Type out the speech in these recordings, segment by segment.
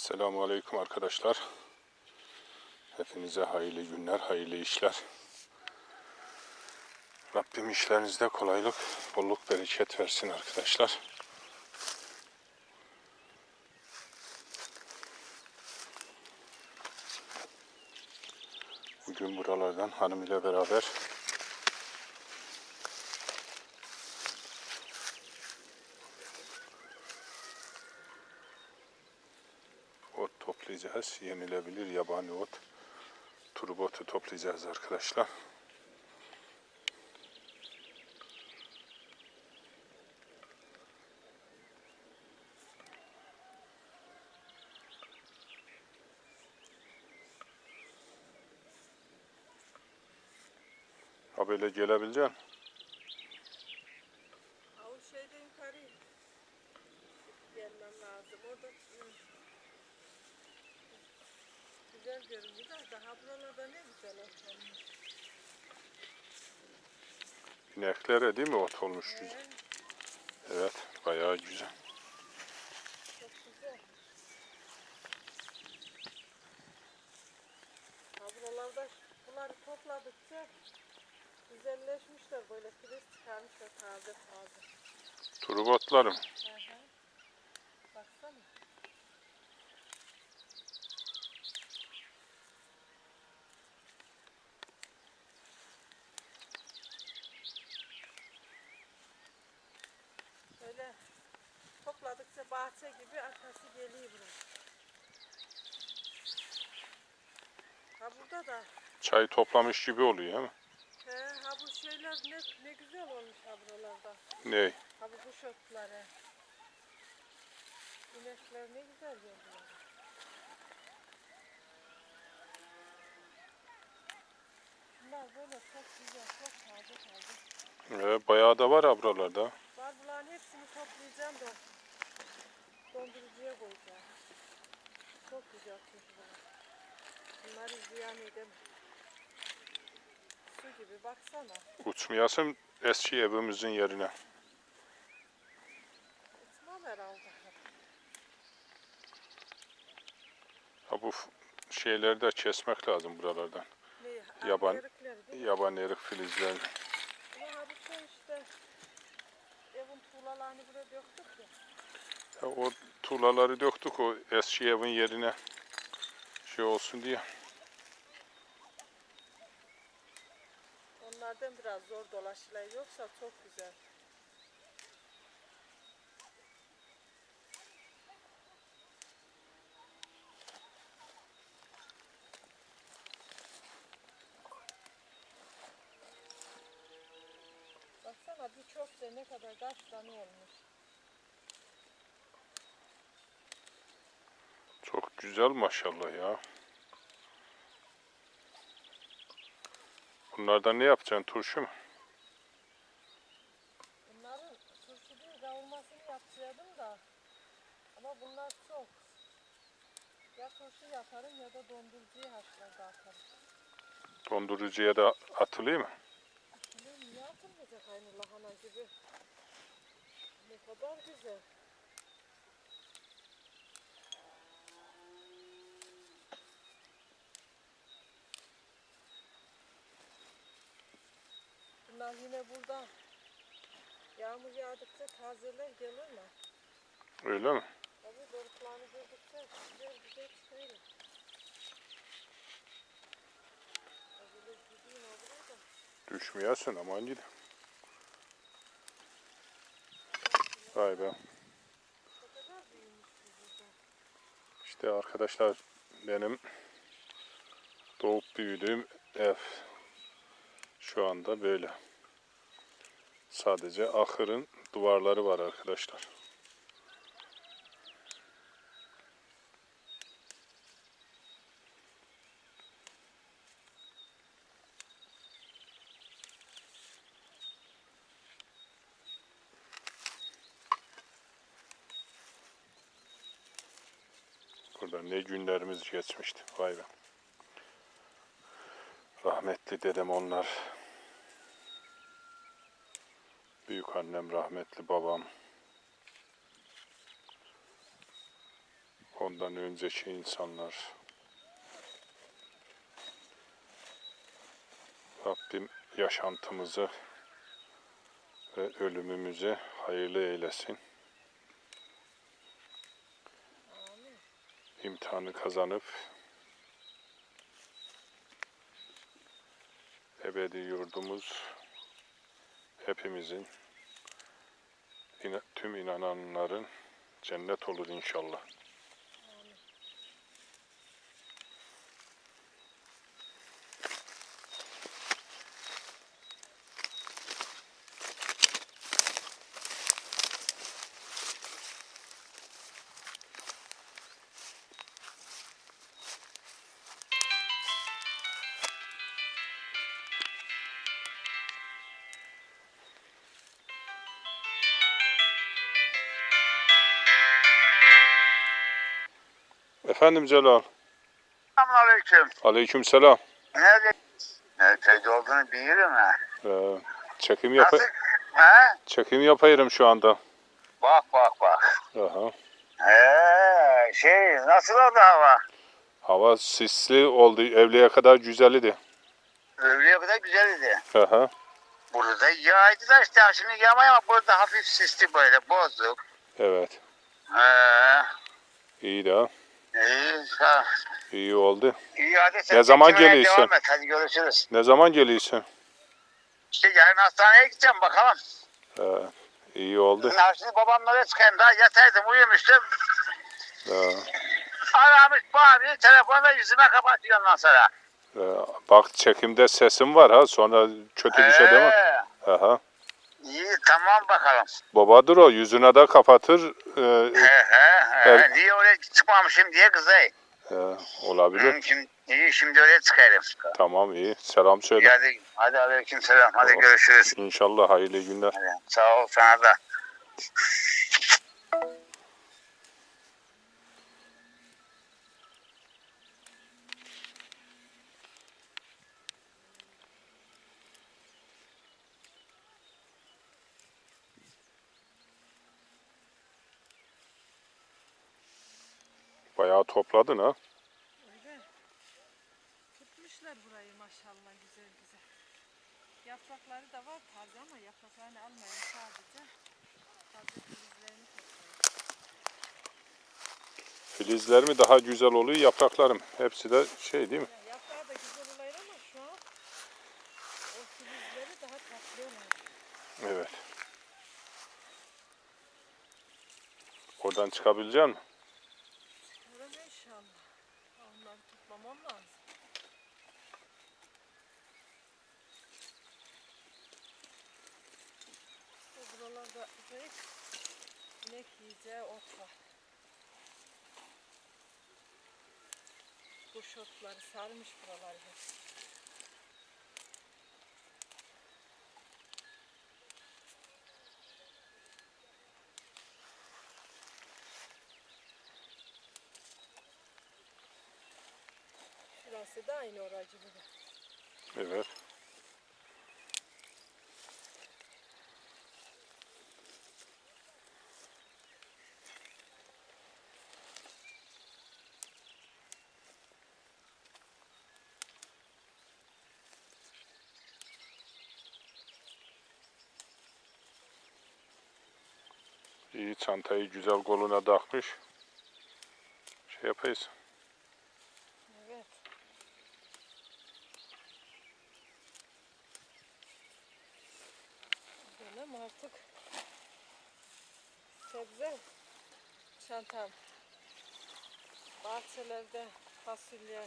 Selamun Aleyküm arkadaşlar. Hepinize hayırlı günler, hayırlı işler. Rabbim işlerinizde kolaylık, bolluk, bereket versin arkadaşlar. Bugün buralardan hanım ile beraber ot toplayacağız. Yenilebilir yabani ot. Turbotu toplayacağız arkadaşlar. Ha böyle gelebileceksin. Ha o şeyde yukarı gelmem lazım. Orada hı. güzel görünüyor da daha buralarda ne güzel otlanmış. İneklere değil mi ot olmuş güzel. Evet bayağı güzel. buralarda bunları topladıkça güzelleşmişler böyle filiz çıkarmışlar taze taze. Turbotlarım. Hı hı. Baksana. Böyle bahçe gibi arkası geliyor buraya. Ha burada da Çay toplamış gibi oluyor değil mi? he, ha bu şeyler ne, ne güzel olmuş ha buralarda. Ney? Ha bu kuş otları. İnekler ne güzel görünüyor. Bunlar böyle çok güzel, çok taze taze. Evet, bayağı da var ha buralarda. Var bunların hepsini toplayacağım da dondurucuya koyacağım. Çok güzel çocuklar. Bunları ziyan edemem. Su gibi baksana. Uçmayasın eski evimizin yerine. Uçmam herhalde. Ha bu şeyleri de kesmek lazım buralardan. Ne? Yaban- mi? Yaban erik filizlerini. Ama ha bu şey işte evin tuğlalarını buraya döktük ya. O tuğlaları döktük o eski evin yerine şey olsun diye. Onlardan biraz zor dolaşılıyor yoksa çok güzel. Baksana birçok sene kadar kaç tane olmuş. Çok güzel maşallah ya. Bunlardan ne yapacaksın? Turşu mu? Bunların turşu değil kavurmasını yapacaktım da. Ama bunlar çok. Ya turşu yaparım ya da dondurucuya haşlarda atarım. Dondurucuya da atılıyor mu? Şimdi niye atılmayacak aynı lahana gibi? Ne kadar güzel. Bunlar yine burada yağmur yağdıkça tazeler gelir mi? Öyle mi? Tabii doruklarını gördükçe güzel güzel çıkıyor. Oraya da. Düşmeyesin aman gidin. Vay be. İşte arkadaşlar benim doğup büyüdüğüm ev şu anda böyle. Sadece ahırın duvarları var arkadaşlar. Burada ne günlerimiz geçmişti. Vay be. Rahmetli dedem onlar. Büyük annem rahmetli babam. Ondan önceki insanlar. Rabbim yaşantımızı ve ölümümüzü hayırlı eylesin. İmtihanı kazanıp ebedi yurdumuz hepimizin tüm inananların cennet olur inşallah. Efendim Celal. Selamünaleyküm. Aleyküm selam. Nerede? Nerede olduğunu bilirim ha. Ee, çekim yap? Ha? çekim yapayım şu anda. Bak bak bak. Aha. He, şey nasıl oldu hava? Hava sisli oldu. Evliye kadar güzeldi. Öğleye kadar güzeldi. Aha. Burada yağdı da işte şimdi yağmaya ama burada hafif sisli böyle bozuk. Evet. He. İyi de. İyi, ha. iyi oldu. iyi hadi sen Ne zaman çekimine geliyorsun? Devam et hadi görüşürüz. Ne zaman geliyorsun? İşte yarın hastaneye gideceğim bakalım. Ee, iyi oldu. Ha, şimdi babamlara çıkayım daha yataydım uyumuştum. Ee, Aramış bağırıyor telefonda yüzüme kapatıyor ondan sonra. Ee, bak çekimde sesim var ha sonra kötü bir şey deme. He. Aha. İyi tamam bakalım. Babadır o yüzüne de kapatır. Ee, He he he. Evet. Niye oraya çıkmamışım diye kızay. e, olabilir. Hı, Şimdi, iyi şimdi oraya çıkarım. Tamam iyi. Selam İyi, söyle. Hadi, hadi aleyküm selam. Hadi Tamam. görüşürüz. İnşallah hayırlı günler. Hadi, sağ ol sana da. Bayağı topladın ha. Öyle. Tutmuşlar burayı maşallah güzel güzel. Yaprakları da var taze ama yapraklarını almayın sadece. Taze filizlerini toplayın. Filizler mi daha güzel oluyor yapraklarım. Hepsi de şey değil mi? Ya yaprağı da güzel olayır ama şu an o filizleri daha tatlı oluyor. Evet. Oradan çıkabilecek misin? Çıkarım inşallah. Onları toplamam lazım. İşte epey inek yiyeceği ot var. Kuş otları sarmış buraları hep. Şurası da aynı oracı gibi. Evet. İyi çantayı güzel koluna takmış. Şey yapayız. Evet. Benim artık sebze çantam. Bahçelerde fasulye,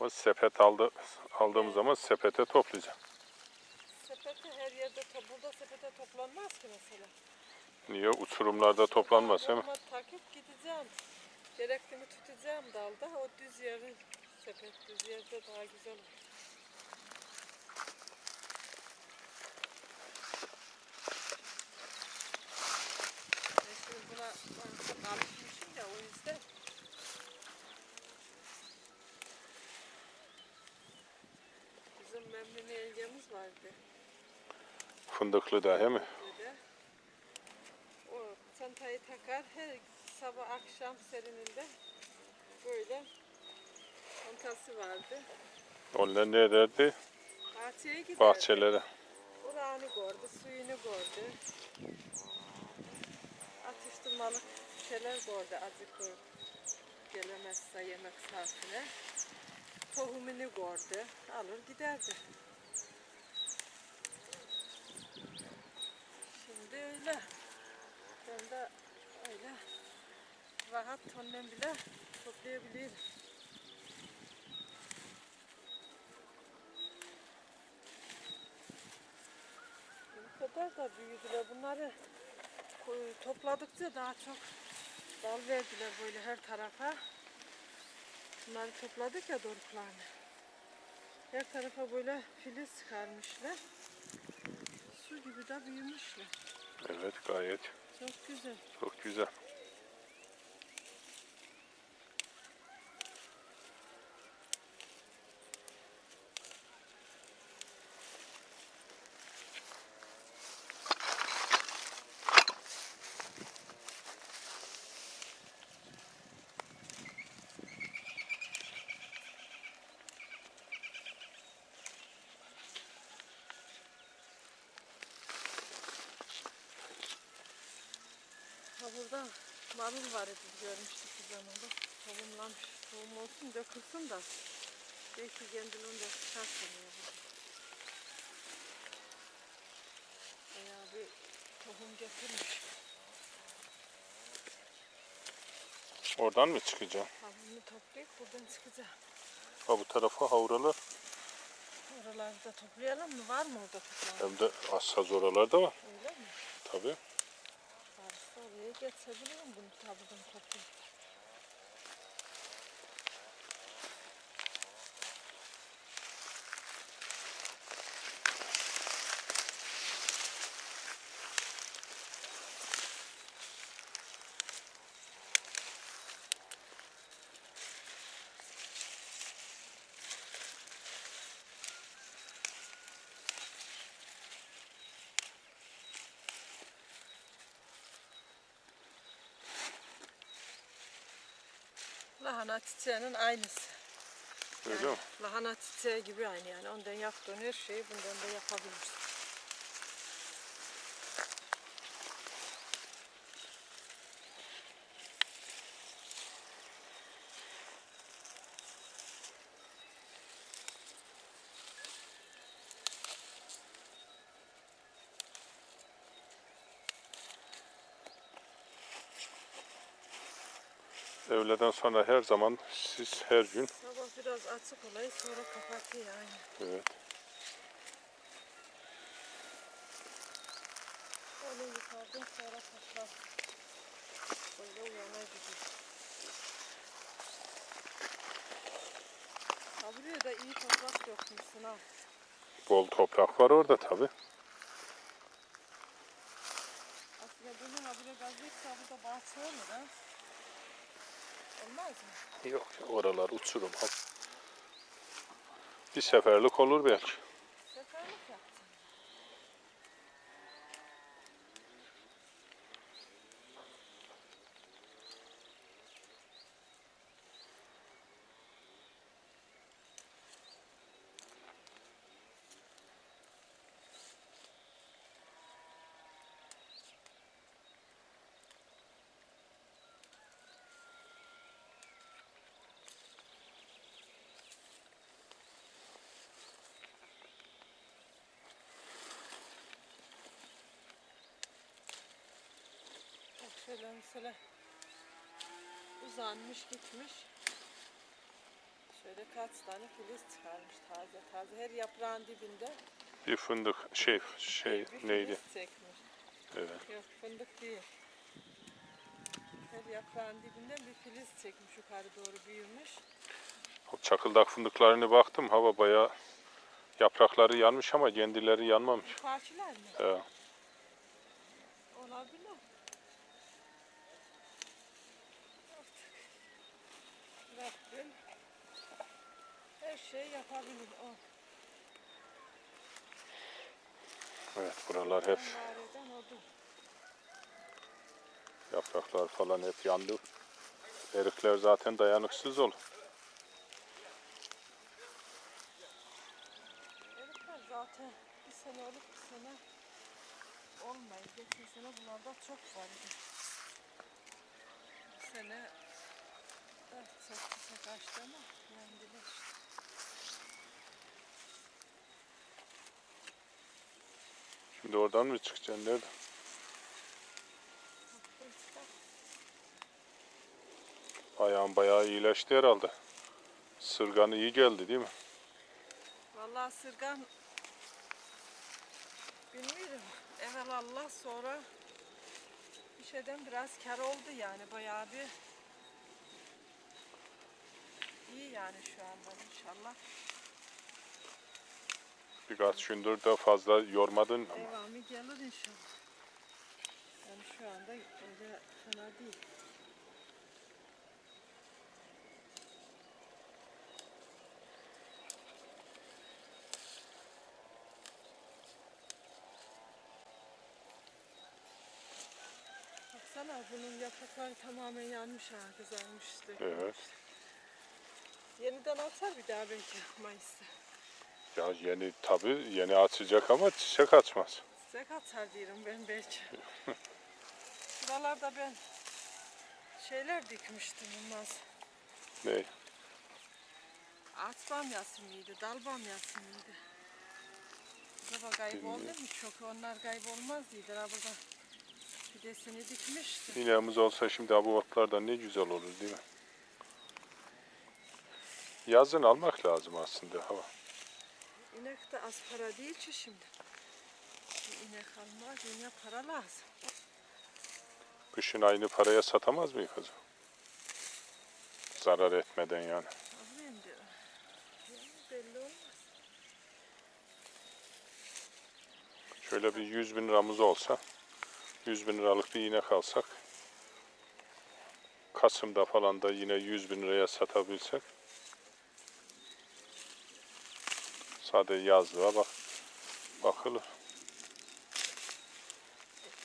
O sepet aldı, aldığımız zaman sepete toplayacağım. sepeti her yerde burada sepete toplanmaz ki mesela. Niye? Uçurumlarda toplanmaz değil mi? Ama takip gideceğim. Gerektiğini tutacağım dalda. O düz yeri sepet düz yerde daha güzel olur. Ben şimdi buna alışmışım ya o yüzden. Bizim Memnuni yengemiz vardı. Fındıklı da he mi? Böyle. O çantayı takar, her sabah akşam serininde böyle kontası vardı. Onlar ne ederdi? Bahçeye giderdi. Bahçelere. Urağını gördü, suyunu gördü. Atıştırmalık şeyler gördü azıcık gelemezse yemek saatine. Tohumunu gördü, alır giderdi. Şimdi öyle. Ben de öyle rahat tonnen bile toplayabilirim. Kadar da büyüdüler. Bunları koy- topladıkça daha çok dal verdiler böyle her tarafa. Bunları topladık ya doruklarını. Her tarafa böyle filiz çıkarmışlar. Su gibi de büyümüşler. Evet gayet Çok güzel. çok güzel. Ha burada marul var idi görmüştük biz onu da. Tohumlanmış. Tohum olsun dökülsün da. Belki kendiliğinde çıkartmıyor. Bayağı bir tohum getirmiş. Oradan mı çıkacağım? Tavuğunu toplayıp buradan çıkacağım. Ha bu tarafa havralar. Oraları da toplayalım mı? Var mı orada tutan? Hem de assaz oralarda var. Öyle mi? Tabii. Varsa oraya geçebilirim bunu tabudan toplayıp. Lahana çiçeğinin aynısı. Öyle mi? Lahana çiçeği gibi aynı yani. Ondan yaptığın her şeyi bundan da yapabilirsin. Öğleden sonra her zaman siz her gün Sabah biraz açık olayı sonra kapatıyor yani. evet, Onu yıkardım sonra toplar. Böyle uyana gidiyor. Buraya da iyi toprak dökmüşsün ha. bol toprak var orada tabii. Aslında bunu ha buraya gazlayıp da burada bahçe olur ha. Olmaz mı? Yok oralar uçurum. Bir seferlik olur belki. Seferlik yaptım. Bak şöyle mesela uzanmış gitmiş. Şöyle kaç tane filiz çıkarmış taze taze. Her yaprağın dibinde Bir fındık şey şey bir neydi? çekmiş. Evet. Yok fındık değil. Her yaprağın dibinden bir filiz çekmiş yukarı doğru büyümüş. O çakıldak fındıklarını baktım hava bayağı yaprakları yanmış ama kendileri yanmamış. Parçalar mı? He. Olabilir. Artık Rabbim her şeyi yapabilir o. Evet buralar hep. Yapraklar falan hep yandı. Erikler zaten dayanıksız olur. Erikler zaten bir sene olup bir sene olmayı. Geçen sene bunlarda çok vardı. Bu sene evet, çok çiçek açtı ama yendiler işte. Şimdi oradan mı çıkacaksın? Nerede? Baktım, Ayağın bayağı iyileşti herhalde. Sırgan iyi geldi değil mi? Vallahi sırgan bilmiyorum. Evvel Allah sonra bir şeyden biraz kar oldu yani bayağı bir iyi yani şu anda inşallah. Birkaç gündür de fazla yormadın ama. Devamı gelir inşallah. Yani şu anda öyle fena değil. Baksana bunun yaprakları tamamen yanmış ha, kızarmış. Evet. Yeniden atar bir daha belki Mayıs'ta. Ya yeni tabi yeni açacak ama çiçek açmaz. Çiçek atar diyorum ben belki. Buralarda ben şeyler dikmiştim Yılmaz. Ne? Ağaç bamyası mıydı, dal bamyası mıydı? Acaba kayboldu mu çok? Onlar kaybolmaz mıydı? Ha burada fidesini dikmiştim. İneğimiz olsa şimdi bu otlardan ne güzel olur değil mi? Yazın almak lazım aslında hava. İnek de az para değil ki şimdi. Bir inek almak yine para lazım. Kışın aynı paraya satamaz mıyız kızım? Zarar etmeden yani. Alayım diyorum. Yani belli olmaz. Şöyle bir 100 bin liramız olsa 100 bin liralık bir inek alsak Kasım'da falan da yine 100 bin liraya satabilsek sadece yazlığa bak bakılır.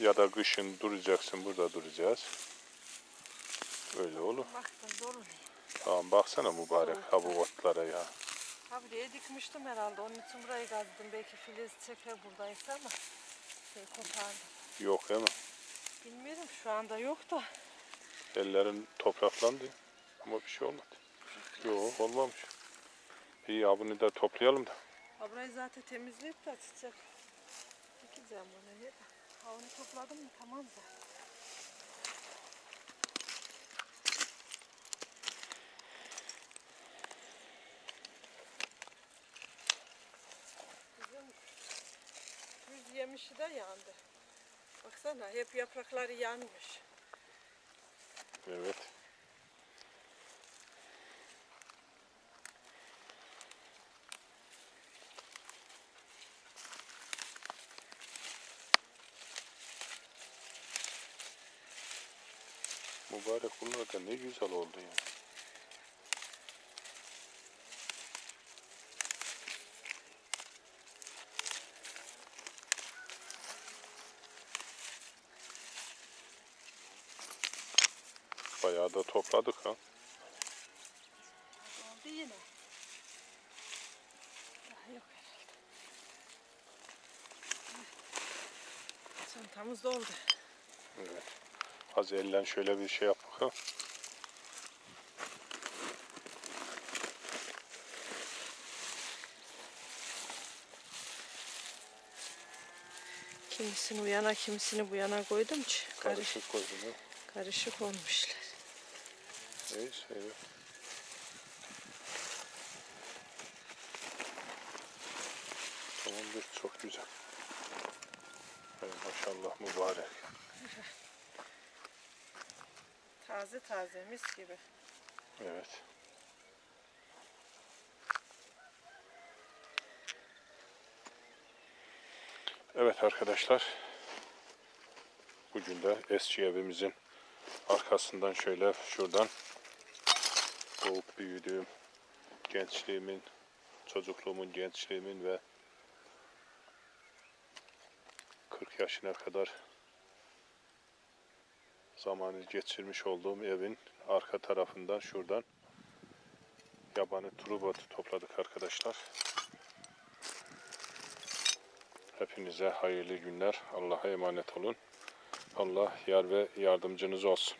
Ya da kışın duracaksın burada duracağız. Öyle olur. Dolu. Tamam baksana mübarek ha bu otlara ya. Ha buraya dikmiştim herhalde. Onun için burayı kazdım. Belki filiz çeker buradaysa ama şey kopardım. Yok değil mi? Bilmiyorum şu anda yok da. Ellerin topraklandı ama bir şey olmadı. Yok olmamış. İyi ya bunu da toplayalım da. Ha burayı zaten temizleyip de çiçek dikeceğim bunu. Ha onu topladım mı tamam zaten. Bizim yemişi de yandı. Baksana hep yaprakları yanmış. Evet. Mübarek bunlar da ne güzel oldu ya. Bayağı da topladık ha. Oldu yine. Daha yok herhalde. Çantamız doldu. Az ellen şöyle bir şey yap bakalım. Kimisini bu yana kimisini bu yana koydum ki karışık, Karışık koydum ha. karışık olmuşlar. Neyse evet. Tamamdır çok güzel. Ay maşallah mübarek. Taze taze mis gibi. Evet. Evet arkadaşlar. Bugün de eski evimizin arkasından şöyle şuradan doğup büyüdüğüm gençliğimin, çocukluğumun, gençliğimin ve 40 yaşına kadar zamanı geçirmiş olduğum evin arka tarafından şuradan yabani trubotu topladık arkadaşlar. Hepinize hayırlı günler. Allah'a emanet olun. Allah yar ve yardımcınız olsun.